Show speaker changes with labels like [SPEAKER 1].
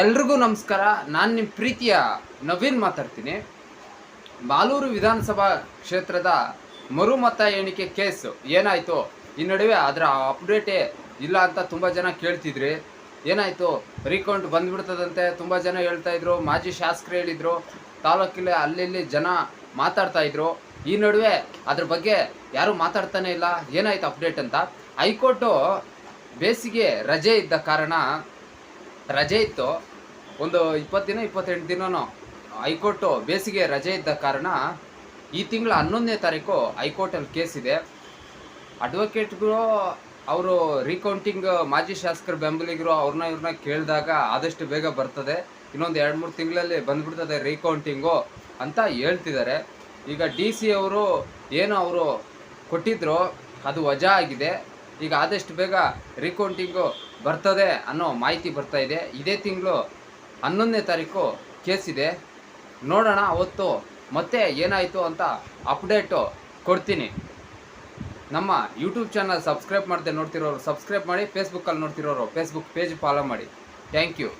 [SPEAKER 1] ಎಲ್ರಿಗೂ ನಮಸ್ಕಾರ. ನಾನು ನಿಮ್ಮ ಪ್ರೀತಿಯ ನವೀನ್ ಮಾತಾಡ್ತೀನಿ. ಬಾಲೂರು ವಿಧಾನಸಭಾ ಕ್ಷೇತ್ರದ ಮರುಮತ ಎಣಿಕೆ ಕೇಸ್ ಏನಾಯಿತು? ಈ ನಡುವೆ ಅದರ ಅಪ್ಡೇಟೇ ಇಲ್ಲ ಅಂತ ತುಂಬ ಜನ ಕೇಳ್ತಿದ್ರಿ. ಏನಾಯಿತು? ರೀಕೌಂಟ್ ಬಂದ್ಬಿಡ್ತದಂತೆ ತುಂಬ ಜನ ಹೇಳ್ತಾ ಇದ್ರು. ಮಾಜಿ ಶಾಸಕರು ಹೇಳಿದರು. ತಾಲೂಕಲ್ಲಿ ಅಲ್ಲಿ ಜನ ಮಾತಾಡ್ತಾಯಿದ್ರು ಈ ನಡುವೆ ಅದ್ರ ಬಗ್ಗೆ ಯಾರು ಮಾತಾಡ್ತಾನೆ ಇಲ್ಲ. ಏನಾಯ್ತು ಅಪ್ಡೇಟ್ ಅಂತ? ಹೈಕೋರ್ಟು ಬೇಸಿಗೆ ರಜೆ ಇದ್ದ ಕಾರಣ ರಜೆ ಇತ್ತು. ಒಂದು ಇಪ್ಪತ್ತು ದಿನ, ಇಪ್ಪತ್ತೆಂಟು ದಿನನೋ ಹೈಕೋರ್ಟು ಬೇಸಿಗೆ ರಜೆ ಇದ್ದ ಕಾರಣ ಈ ತಿಂಗಳ ಹನ್ನೊಂದನೇ ತಾರೀಕು ಹೈಕೋರ್ಟಲ್ಲಿ ಕೇಸ್ ಇದೆ. ಅಡ್ವೊಕೇಟ್ಗಳು ಅವರು ರೀಕೌಂಟಿಂಗ್ ಮಾಜಿ ಶಾಸಕರ ಬೆಂಬಲಿಗರು ಅವ್ರನ್ನ ಇವ್ರನ್ನ ಕೇಳಿದಾಗ ಆದಷ್ಟು ಬೇಗ ಬರ್ತದೆ. ಇನ್ನೊಂದು ಎರಡು ಮೂರು ತಿಂಗಳಲ್ಲಿ ಬಂದ್ಬಿಡ್ತದೆ ರೀಕೌಂಟಿಂಗು ಅಂತ ಹೇಳ್ತಿದ್ದಾರೆ. ಈಗ ಡಿ ಸಿ ಅವರು ಏನು ಅವರು ಕೊಟ್ಟಿದ್ರು ಅದು ವಜಾ ಆಗಿದೆ. ಈಗ ಆದಷ್ಟು ಬೇಗ ರೀಕೌಂಟಿಂಗು ಬರ್ತದೆ ಅನ್ನೋ ಮಾಹಿತಿ ಬರ್ತಾ ಇದೆ. ಇದೇ ತಿಂಗಳು ಹನ್ನೊಂದನೇ ತಾರೀಕು ಕೇಸ್ ಇದೆ. ನೋಡೋಣ ಅವತ್ತು ಮತ್ತೆ ಏನಾಯಿತು ಅಂತ ಅಪ್ಡೇಟು ಕೊಡ್ತೀನಿ. ನಮ್ಮ ಯೂಟ್ಯೂಬ್ ಚಾನಲ್ ಸಬ್ಸ್ಕ್ರೈಬ್ ಮಾಡದೆ ನೋಡ್ತಿರೋರು ಸಬ್ಸ್ಕ್ರೈಬ್ ಮಾಡಿ ಫೇಸ್ಬುಕ್ಕಲ್ಲಿ ನೋಡ್ತಿರೋರು ಫೇಸ್ಬುಕ್ ಪೇಜ್ ಫಾಲೋ ಮಾಡಿ. Thank you